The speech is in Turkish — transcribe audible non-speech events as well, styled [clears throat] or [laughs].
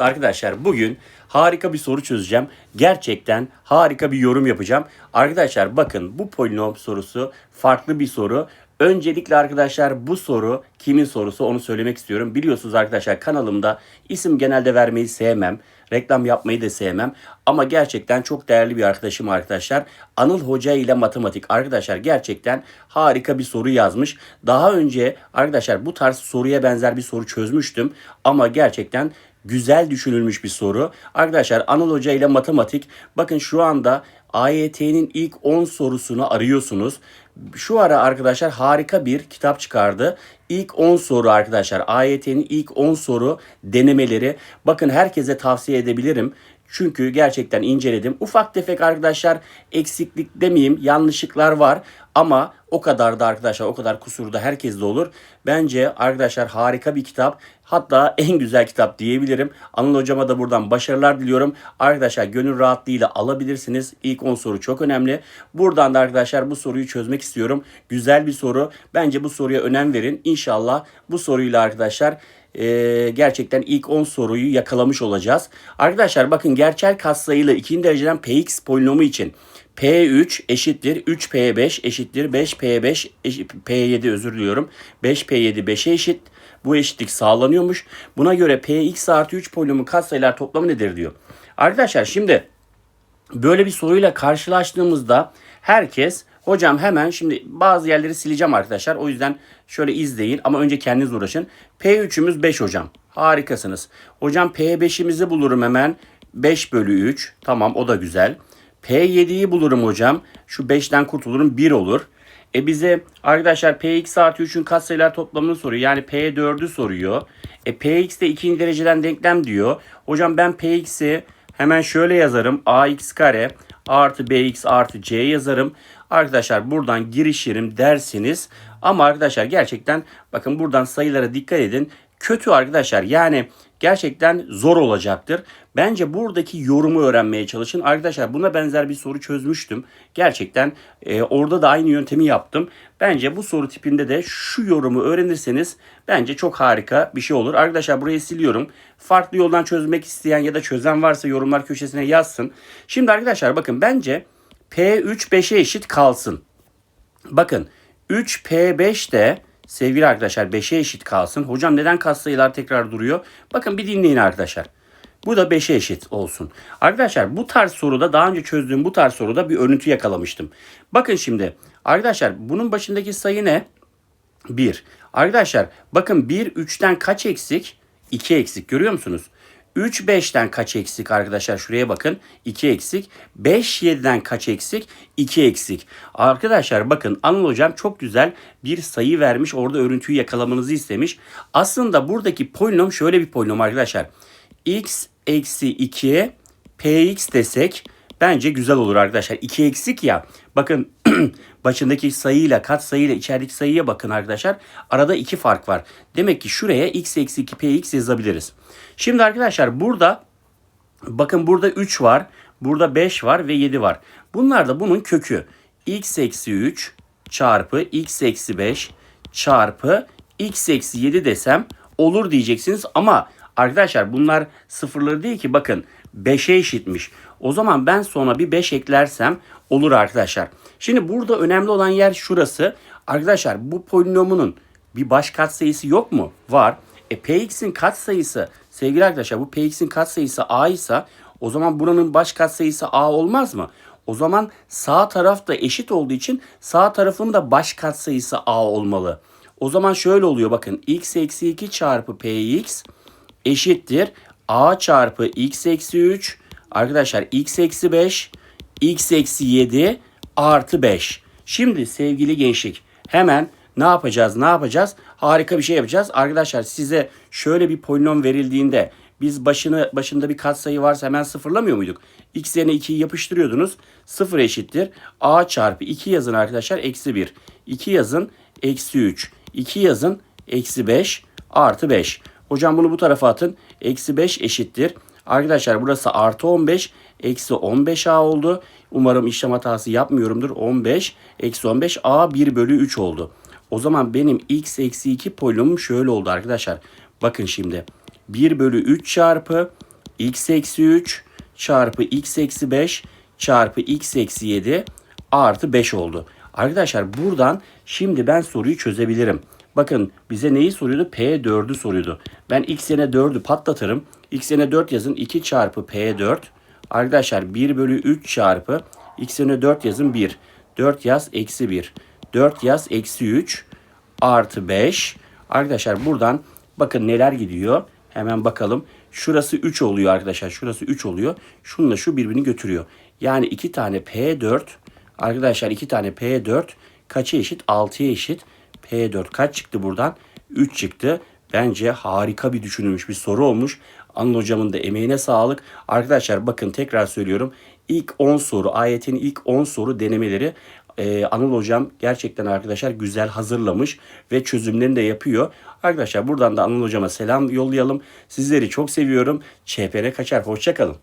Arkadaşlar bugün harika bir soru çözeceğim. Gerçekten harika bir yorum yapacağım. Arkadaşlar bakın bu polinom sorusu farklı bir soru. Öncelikle arkadaşlar bu soru kimin sorusu onu söylemek istiyorum. Biliyorsunuz arkadaşlar kanalımda isim genelde vermeyi sevmem. Reklam yapmayı da sevmem. Ama gerçekten çok değerli bir arkadaşım arkadaşlar. Anıl Hoca ile matematik. Arkadaşlar gerçekten harika bir soru yazmış. Daha önce arkadaşlar bu tarz soruya benzer bir soru çözmüştüm. Ama gerçekten güzel düşünülmüş bir soru. Arkadaşlar Anıl ile matematik bakın şu anda AYT'nin ilk 10 sorusunu arıyorsunuz. Şu ara arkadaşlar harika bir kitap çıkardı. İlk 10 soru arkadaşlar AYT'nin ilk 10 soru denemeleri. Bakın herkese tavsiye edebilirim. Çünkü gerçekten inceledim. Ufak tefek arkadaşlar eksiklik demeyeyim yanlışlıklar var. Ama o kadar da arkadaşlar o kadar kusur da herkeste olur. Bence arkadaşlar harika bir kitap. Hatta [laughs] en güzel kitap diyebilirim. Anıl hocama da buradan başarılar diliyorum. Arkadaşlar gönül rahatlığıyla alabilirsiniz. İlk 10 soru çok önemli. Buradan da arkadaşlar bu soruyu çözmek istiyorum. Güzel bir soru. Bence bu soruya önem verin. İnşallah bu soruyla arkadaşlar e, gerçekten ilk 10 soruyu yakalamış olacağız. Arkadaşlar bakın gerçel katsayılı ikinci dereceden px polinomu için P3 eşittir 3P5 eşittir 5P5 eşit, P7 özür diliyorum. 5P7 5'e eşit. Bu eşitlik sağlanıyormuş. Buna göre Px artı 3 polinomun katsayılar toplamı nedir diyor. Arkadaşlar şimdi böyle bir soruyla karşılaştığımızda herkes hocam hemen şimdi bazı yerleri sileceğim arkadaşlar. O yüzden şöyle izleyin ama önce kendiniz uğraşın. P3'ümüz 5 hocam. Harikasınız. Hocam P5'imizi bulurum hemen. 5 bölü 3. Tamam o da güzel. P7'yi bulurum hocam. Şu 5'ten kurtulurum 1 olur. E bize arkadaşlar Px artı 3'ün katsayılar toplamını soruyor. Yani P4'ü soruyor. E Px de ikinci dereceden denklem diyor. Hocam ben Px'i hemen şöyle yazarım. ax kare artı bx artı c yazarım. Arkadaşlar buradan girişirim dersiniz. Ama arkadaşlar gerçekten bakın buradan sayılara dikkat edin. Kötü arkadaşlar yani gerçekten zor olacaktır. Bence buradaki yorumu öğrenmeye çalışın. Arkadaşlar buna benzer bir soru çözmüştüm. Gerçekten e, orada da aynı yöntemi yaptım. Bence bu soru tipinde de şu yorumu öğrenirseniz bence çok harika bir şey olur. Arkadaşlar burayı siliyorum. Farklı yoldan çözmek isteyen ya da çözen varsa yorumlar köşesine yazsın. Şimdi arkadaşlar bakın bence P3 5'e eşit kalsın. Bakın 3P5 de sevgili arkadaşlar 5'e eşit kalsın. Hocam neden katsayılar tekrar duruyor? Bakın bir dinleyin arkadaşlar. Bu da 5'e eşit olsun. Arkadaşlar bu tarz soruda daha önce çözdüğüm bu tarz soruda bir örüntü yakalamıştım. Bakın şimdi arkadaşlar bunun başındaki sayı ne? 1. Arkadaşlar bakın 1 3'ten kaç eksik? 2 eksik görüyor musunuz? 3 5'ten kaç eksik arkadaşlar? Şuraya bakın. 2 eksik. 5 7'den kaç eksik? 2 eksik. Arkadaşlar bakın Anıl hocam çok güzel bir sayı vermiş. Orada örüntüyü yakalamanızı istemiş. Aslında buradaki polinom şöyle bir polinom arkadaşlar. X eksi 2 px desek bence güzel olur arkadaşlar. 2 eksik ya bakın [clears throat] başındaki sayıyla kat sayıyla içerideki sayıya bakın arkadaşlar. Arada iki fark var. Demek ki şuraya x eksi 2 px yazabiliriz. Şimdi arkadaşlar burada bakın burada 3 var. Burada 5 var ve 7 var. Bunlar da bunun kökü. x eksi 3 çarpı x eksi 5 çarpı x eksi 7 desem olur diyeceksiniz. Ama arkadaşlar bunlar sıfırları değil ki bakın 5'e eşitmiş. O zaman ben sonra bir 5 eklersem olur arkadaşlar. Şimdi burada önemli olan yer şurası. Arkadaşlar bu polinomunun bir baş katsayısı yok mu? Var. E px'in katsayısı sevgili arkadaşlar bu px'in katsayısı a ise o zaman buranın baş katsayısı a olmaz mı? O zaman sağ taraf da eşit olduğu için sağ tarafın da baş katsayısı a olmalı. O zaman şöyle oluyor bakın x eksi 2 çarpı px eşittir a çarpı x eksi 3 arkadaşlar x eksi 5 x eksi 7 artı 5. Şimdi sevgili gençlik hemen ne yapacağız ne yapacağız? Harika bir şey yapacağız. Arkadaşlar size şöyle bir polinom verildiğinde biz başını başında bir katsayı varsa hemen sıfırlamıyor muyduk? X yerine 2'yi yapıştırıyordunuz. 0 eşittir. A çarpı 2 yazın arkadaşlar eksi 1. 2 yazın eksi 3. 2 yazın eksi 5 artı 5. Hocam bunu bu tarafa atın. Eksi 5 eşittir. Arkadaşlar burası artı 15. Eksi 15A oldu. Umarım işlem hatası yapmıyorumdur. 15 eksi 15 A 1 bölü 3 oldu. O zaman benim x eksi 2 polinomum şöyle oldu arkadaşlar. Bakın şimdi 1 bölü 3 çarpı x eksi 3 çarpı x eksi 5 çarpı x eksi 7 artı 5 oldu. Arkadaşlar buradan şimdi ben soruyu çözebilirim. Bakın bize neyi soruyordu? P4'ü soruyordu. Ben x yerine 4'ü patlatırım. x yerine 4 yazın 2 çarpı P4. Arkadaşlar 1 bölü 3 çarpı x yerine 4 yazın 1. 4 yaz eksi 1. 4 yaz eksi 3 artı 5. Arkadaşlar buradan bakın neler gidiyor. Hemen bakalım. Şurası 3 oluyor arkadaşlar. Şurası 3 oluyor. Şununla şu birbirini götürüyor. Yani 2 tane P4 arkadaşlar 2 tane P4 kaça eşit? 6'ya eşit. P4 kaç çıktı buradan? 3 çıktı. Bence harika bir düşünülmüş bir soru olmuş. Anıl hocamın da emeğine sağlık. Arkadaşlar bakın tekrar söylüyorum. İlk 10 soru, ayetin ilk 10 soru denemeleri ee, Anıl hocam gerçekten arkadaşlar güzel hazırlamış ve çözümlerini de yapıyor. Arkadaşlar buradan da Anıl hocama selam yollayalım. Sizleri çok seviyorum. ÇPR kaçar. Hoşçakalın.